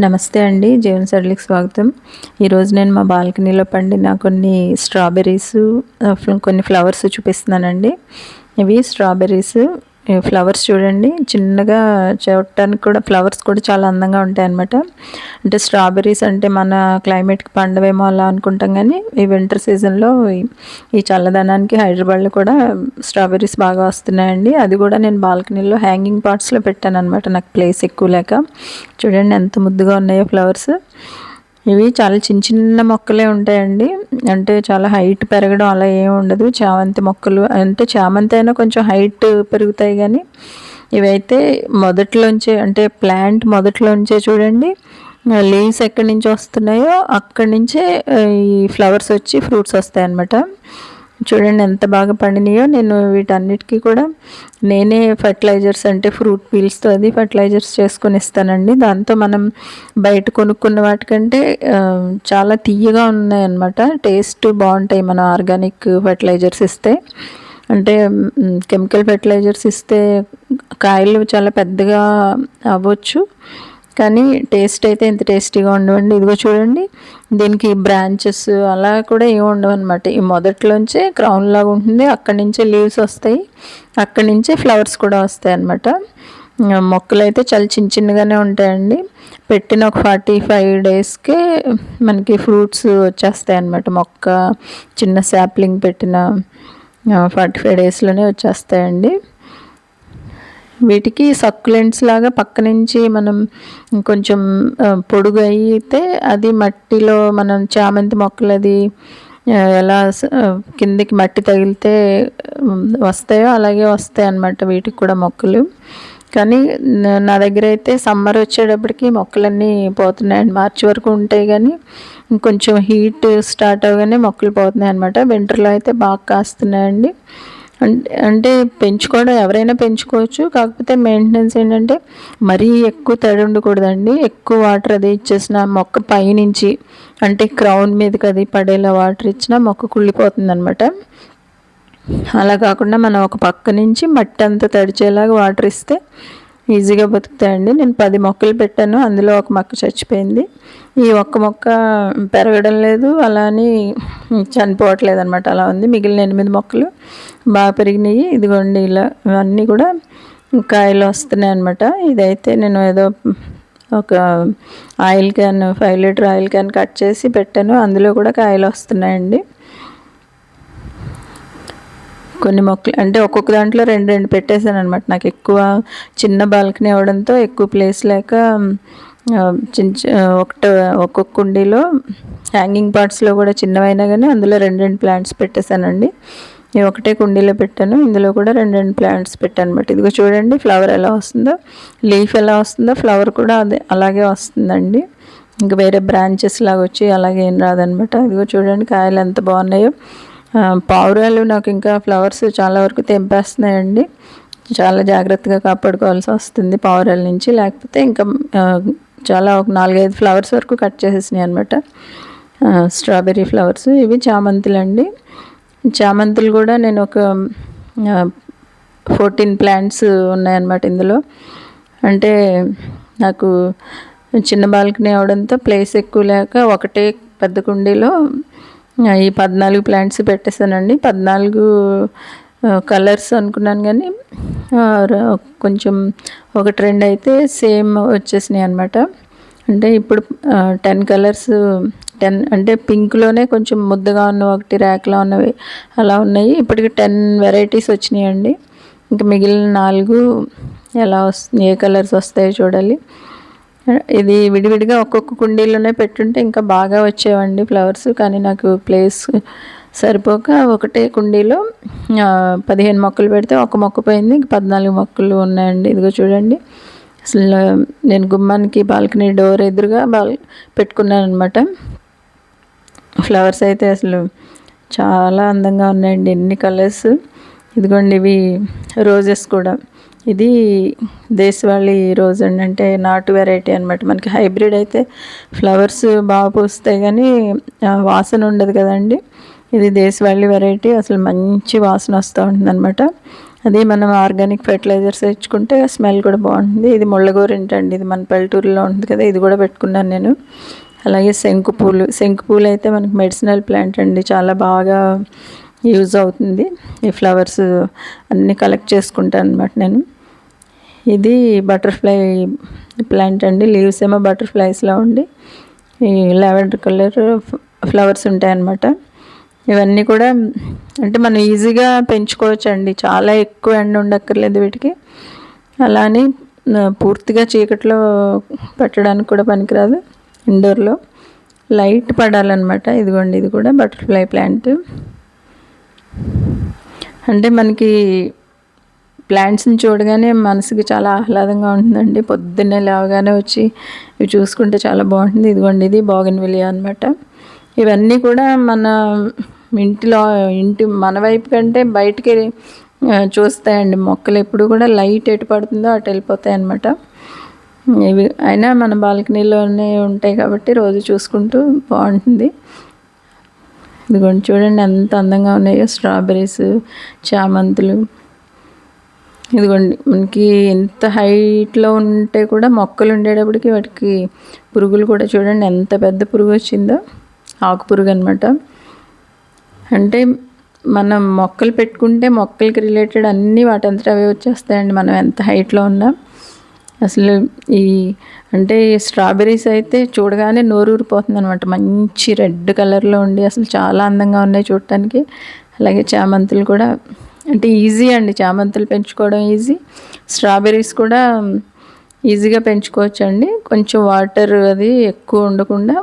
నమస్తే అండి జీవన్ సరళికి స్వాగతం. ఈరోజు నేను మా బాల్కనీలో పండిన కొన్ని స్ట్రాబెర్రీస్ కొన్ని ఫ్లవర్స్ చూపిస్తున్నానండి. ఇవి స్ట్రాబెర్రీస్ ఫ్లవర్స్ చూడండి. చిన్నగా చూడటానికి కూడా ఫ్లవర్స్ కూడా చాలా అందంగా ఉంటాయి అన్నమాట అంటే స్ట్రాబెర్రీస్ అంటే మన క్లైమేట్కి పండవేమో అలా అనుకుంటాం కానీ ఈ వింటర్ సీజన్లో ఈ చల్లదనానికి హైదరాబాద్లో కూడా స్ట్రాబెర్రీస్ బాగా వస్తున్నాయండి. అది కూడా నేను బాల్కనీలో హ్యాంగింగ్ పార్ట్స్లో పెట్టాను అనమాట నాకు ప్లేస్ ఎక్కువ లేక. చూడండి ఎంత ముద్దుగా ఉన్నాయో ఫ్లవర్స్. ఇవి చాలా చిన్న చిన్న మొక్కలే ఉంటాయండి. అంటే చాలా హైట్ పెరగడం అలా ఏమి ఉండదు. చామంతి మొక్కలు అంటే చామంతి అయినా కొంచెం హైట్ పెరుగుతాయి కానీ ఇవైతే మొదట్లోంచే అంటే ప్లాంట్ మొదట్లోంచే చూడండి లీవ్స్ ఎక్కడి నుంచి వస్తున్నాయో అక్కడి నుంచే ఈ ఫ్లవర్స్ వచ్చి ఫ్రూట్స్ వస్తాయి అన్నమాట చూడండి ఎంత బాగా పండినాయో. నేను వీటన్నిటికీ కూడా నేనే ఫర్టిలైజర్స్ అంటే ఫ్రూట్ పీల్స్తో అది ఫర్టిలైజర్స్ చేసుకొని ఇస్తానండి. దాంతో మనం బయట కొనుక్కున్న వాటికంటే చాలా తీయగా ఉన్నాయన్నమాట. టేస్ట్ బాగుంటాయి మన ఆర్గానిక్ ఫర్టిలైజర్స్ ఇస్తే. అంటే కెమికల్ ఫర్టిలైజర్స్ ఇస్తే కాయలు చాలా పెద్దగా అవ్వచ్చు. కానీ టేస్ట్ అయితే ఎంత టేస్టీగా ఉండవండి. ఇదిగో చూడండి. దీనికి బ్రాంచెస్ అలా కూడా ఏమి ఉండవు అనమాట ఈ మొదట్లోంచే క్రౌన్ లాగా ఉంటుంది. అక్కడి నుంచే లీవ్స్ వస్తాయి. అక్కడి నుంచే ఫ్లవర్స్ కూడా వస్తాయి అనమాట మొక్కలు అయితే చాలా చిన్న చిన్నగానే ఉంటాయండి. పెట్టిన ఒక ఫార్టీ ఫైవ్ డేస్కే మనకి ఫ్రూట్స్ వచ్చేస్తాయి అనమాట మొక్క చిన్న శాప్లింగ్ పెట్టిన ఫార్టీ ఫైవ్ డేస్లోనే వచ్చేస్తాయండి. వీటికి సక్యులెంట్స్ లాగా పక్క నుంచి మనం కొంచెం పొడుగు అయితే అది మట్టిలో మనం చామంతి మొక్కలు అది ఎలా కిందికి మట్టి తగిలితే వస్తాయో అలాగే వస్తాయి అన్నమాట వీటికి కూడా మొక్కలు. కానీ నా దగ్గర అయితే సమ్మర్ వచ్చేటప్పటికి మొక్కలన్నీ పోతున్నాయండి మార్చి వరకు ఉంటాయి కానీ కొంచెం హీట్ స్టార్ట్ అవగానే మొక్కలు పోతున్నాయి అనమాట వింటర్లో అయితే బాగా కాస్తున్నాయండి. అంటే అంటే పెంచుకోవడం ఎవరైనా పెంచుకోవచ్చు. కాకపోతే మెయింటెనెన్స్ ఏంటంటే మరీ ఎక్కువ తడి ఉండకూడదండి. ఎక్కువ వాటర్ అది ఇచ్చేసిన మొక్క పైనుంచి అంటే క్రౌన్ మీదకి అది పడేలా వాటర్ ఇచ్చినా మొక్క కుళ్ళిపోతుంది అనమాట అలా కాకుండా మనం ఒక పక్క నుంచి మట్టి అంతా తడిచేలాగా వాటర్ ఇస్తే ఈజీగా బతుకుతాయండి. నేను పది మొక్కలు పెట్టాను. అందులో ఒక మొక్క చచ్చిపోయింది. ఈ ఒక్క మొక్క పెరగడం లేదు. అలా అని చనిపోవట్లేదు అనమాట అలా ఉంది. మిగిలిన ఎనిమిది మొక్కలు బాగా పెరిగినాయి. ఇదిగోండి ఇలా ఇవన్నీ కూడా కాయలు వస్తున్నాయి అనమాట ఇదైతే నేను ఏదో ఒక oil can five litre oil can cut చేసి పెట్టాను. అందులో కూడా కాయలు వస్తున్నాయండి. కొన్ని మొక్కలు అంటే ఒక్కొక్క దాంట్లో రెండు రెండు పెట్టేశాను అనమాట నాకు ఎక్కువ చిన్న బాల్కనీ అవడంతో ఎక్కువ ప్లేస్ లేక చిన్న ఒకట ఒక్కొక్క కుండీలో హ్యాంగింగ్ పార్ట్స్లో కూడా చిన్నవైనా కానీ అందులో రెండు రెండు ప్లాంట్స్ పెట్టేశానండి. నేను ఒకటే కుండీలో పెట్టాను ఇందులో కూడా రెండు రెండు ప్లాంట్స్ పెట్టాను అనమాట ఇదిగో చూడండి ఫ్లవర్ ఎలా వస్తుందో లీఫ్ ఎలా వస్తుందో ఫ్లవర్ కూడా అదే అలాగే వస్తుందండి. ఇంకా వేరే బ్రాంచెస్ లాగా వచ్చి అలాగే ఏం రాదనమాట ఇదిగో చూడండి కాయలు ఎంత బాగున్నాయో. పావురాలు నాకు ఇంకా ఫ్లవర్స్ చాలా వరకు తెంపేస్తున్నాయండి. చాలా జాగ్రత్తగా కాపాడుకోవాల్సి వస్తుంది పావురాల నుంచి. లేకపోతే ఇంకా చాలా ఒక నాలుగైదు ఫ్లవర్స్ వరకు కట్ చేసేసినాయి అనమాట స్ట్రాబెర్రీ ఫ్లవర్స్. ఇవి చామంతులు అండి చామంతులు కూడా నేను ఒక ఫోర్టీన్ ప్లాంట్స్ ఉన్నాయన్నమాట ఇందులో. అంటే నాకు చిన్న బాల్కనీ అవడంతో ప్లేస్ ఎక్కువ లేక ఒకటే పెద్ద కుండీలో ఈ పద్నాలుగు ప్లాంట్స్ పెట్టేశానండి. పద్నాలుగు కలర్స్ అనుకున్నాను కానీ కొంచెం ఒక ట్రెండ్ అయితే సేమ్ వచ్చేసినాయి అనమాట అంటే ఇప్పుడు టెన్ కలర్స్ టెన్ అంటే పింక్లోనే కొంచెం ముద్దగా ఉన్న ఒకటి ర్యాక్లో ఉన్నవి అలా ఉన్నాయి. ఇప్పటికి టెన్ వెరైటీస్ వచ్చినాయండి. ఇంకా మిగిలిన నాలుగు ఎలా వస్తుంది ఏ కలర్స్ వస్తాయో చూడాలి. ఇది విడివిడిగా ఒక్కొక్క కుండీలోనే పెట్టుంటే ఇంకా బాగా వచ్చేవండి ఫ్లవర్స్ కానీ నాకు ప్లేస్ సరిపోక ఒకటే కుండీలో పదిహేను మొక్కలు పెడితే ఒక మొక్క పోయింది పద్నాలుగు మొక్కలు ఉన్నాయండి. ఇదిగో చూడండి. అసలు నేను గుమ్మానికి బాల్కనీ డోర్ ఎదురుగా బాల్ పెట్టుకున్నాను అనమాట ఫ్లవర్స్ అయితే అసలు చాలా అందంగా ఉన్నాయండి ఎన్ని కలర్స్. ఇదిగోండి ఇవి రోజెస్ కూడా. ఇది దేశవాళీ రోజు అంటే నాటు వెరైటీ అనమాట మనకి హైబ్రిడ్ అయితే ఫ్లవర్స్ బాగా పూస్తాయి కానీ వాసన ఉండదు కదండి. ఇది దేశవాళీ వెరైటీ అసలు మంచి వాసన వస్తూ ఉంటుంది అనమాట అది మనం ఆర్గానిక్ ఫెర్టిలైజర్స్ తెచ్చుకుంటే స్మెల్ కూడా బాగుంటుంది. ఇది ముళ్ళగోరింటండి ఇది మన పల్లెటూరులో ఉంటుంది కదా ఇది కూడా పెట్టుకున్నాను నేను. అలాగే శంకు పూలు. శంకు పూలు అయితే మనకి మెడిసినల్ ప్లాంట్ అండి. చాలా బాగా యూజ్ అవుతుంది. ఈ ఫ్లవర్స్ అన్నీ కలెక్ట్ చేసుకుంటాను అనమాట నేను. ఇది బటర్ఫ్లై ప్లాంట్ అండి. లీవ్స్ ఏమో బటర్ఫ్లైస్లో ఉండి ఈ లెవెండర్ కలర్ ఫ్లవర్స్ ఉంటాయన్నమాట ఇవన్నీ కూడా అంటే మనం ఈజీగా పెంచుకోవచ్చండి. చాలా ఎక్కువ ఎండ ఉండక్కర్లేదు వీటికి. అలానే పూర్తిగా చీకట్లో పెట్టడానికి కూడా పనికిరాదు. ఇండోర్లో లైట్ పడాలన్నమాట. ఇదిగోండి ఇది కూడా బటర్ఫ్లై ప్లాంట్. అంటే మనకి ప్లాంట్స్ని చూడగానే మనసుకి చాలా ఆహ్లాదంగా ఉంటుందండి. పొద్దున్నే లేవగానే వచ్చి ఇవి చూసుకుంటే చాలా బాగుంటుంది. ఇదిగోండి ఇది బాగన్ అనమాట ఇవన్నీ కూడా మన ఇంటిలో ఇంటి మన వైపు కంటే బయటికి చూస్తాయండి. మొక్కలు ఎప్పుడు కూడా లైట్ ఎటు పడుతుందో అటు వెళ్ళిపోతాయి అన్నమాట. ఇవి అయినా మన బాల్కనీలోనే ఉంటాయి కాబట్టి రోజు చూసుకుంటూ బాగుంటుంది. ఇదిగోండి చూడండి ఎంత అందంగా ఉన్నాయో స్ట్రాబెర్రీస్ చామంతులు. ఇదిగోండి మనకి ఎంత హైట్లో ఉంటే కూడా మొక్కలు ఉండేటప్పటికి వాటికి పురుగులు కూడా చూడండి ఎంత పెద్ద పురుగు వచ్చిందో ఆకు పురుగు అనమాట అంటే మనం మొక్కలు పెట్టుకుంటే మొక్కలకి రిలేటెడ్ అన్నీ వాటంతట అవే వచ్చేస్తాయండి మనం ఎంత హైట్లో ఉన్నా. అసలు ఈ అంటే స్ట్రాబెర్రీస్ అయితే చూడగానే నోరు ఊరిపోతుంది అనమాట మంచి రెడ్ కలర్లో ఉండి అసలు చాలా అందంగా ఉన్నాయి చూడటానికి. అలాగే చామంతులు కూడా అంటే ఈజీ అండి. చామంతులు పెంచుకోవడం ఈజీ. స్ట్రాబెర్రీస్ కూడా ఈజీగా పెంచుకోవచ్చు అండి కొంచెం వాటర్ అది ఎక్కువ ఉండకుండా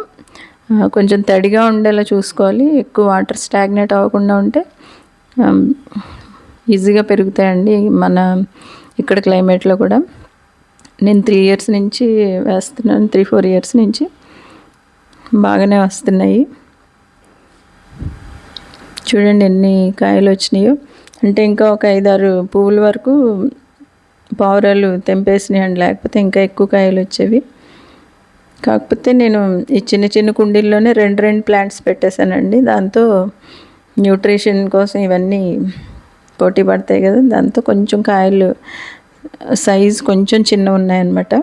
కొంచెం తడిగా ఉండేలా చూసుకోవాలి. ఎక్కువ వాటర్ స్టాగ్నేట్ అవ్వకుండా ఉంటే ఈజీగా పెరుగుతాయండి మన ఇక్కడ క్లైమేట్లో కూడా. నేను త్రీ ఇయర్స్ నుంచి వేస్తున్నాను త్రీ ఫోర్ ఇయర్స్ నుంచి. బాగానే వస్తున్నాయి. చూడండి ఎన్ని కాయలు వచ్చినాయో. అంటే ఇంకా ఒక ఐదారు పువ్వుల వరకు పావురాలు తెంపేసినాయండి లేకపోతే ఇంకా ఎక్కువ కాయలు వచ్చేవి. కాకపోతే నేను ఈ చిన్న చిన్న కుండీల్లోనే రెండు రెండు ప్లాంట్స్ పెట్టేశానండి. దాంతో న్యూట్రిషన్ కోసం ఇవన్నీ పోటీ పడతాయి కదా. దాంతో కొంచెం కాయలు సైజ్ కొంచెం చిన్న ఉన్నాయన్నమాట.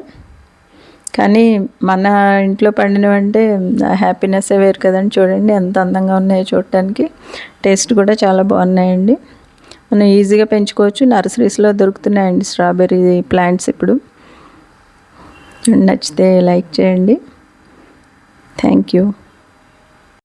కానీ మన ఇంట్లో పండినవంటే హ్యాపీనెస్సే వేరు కదండి చూడండి. ఎంత అందంగా ఉన్నాయో చూడటానికి. టేస్ట్ కూడా చాలా బాగున్నాయండి. మనం ఈజీగా పెంచుకోవచ్చు. నర్సరీస్లో దొరుకుతున్నాయండి స్ట్రాబెర్రీ ప్లాంట్స్ ఇప్పుడు. నచ్చితే లైక్ చేయండి. Thank you.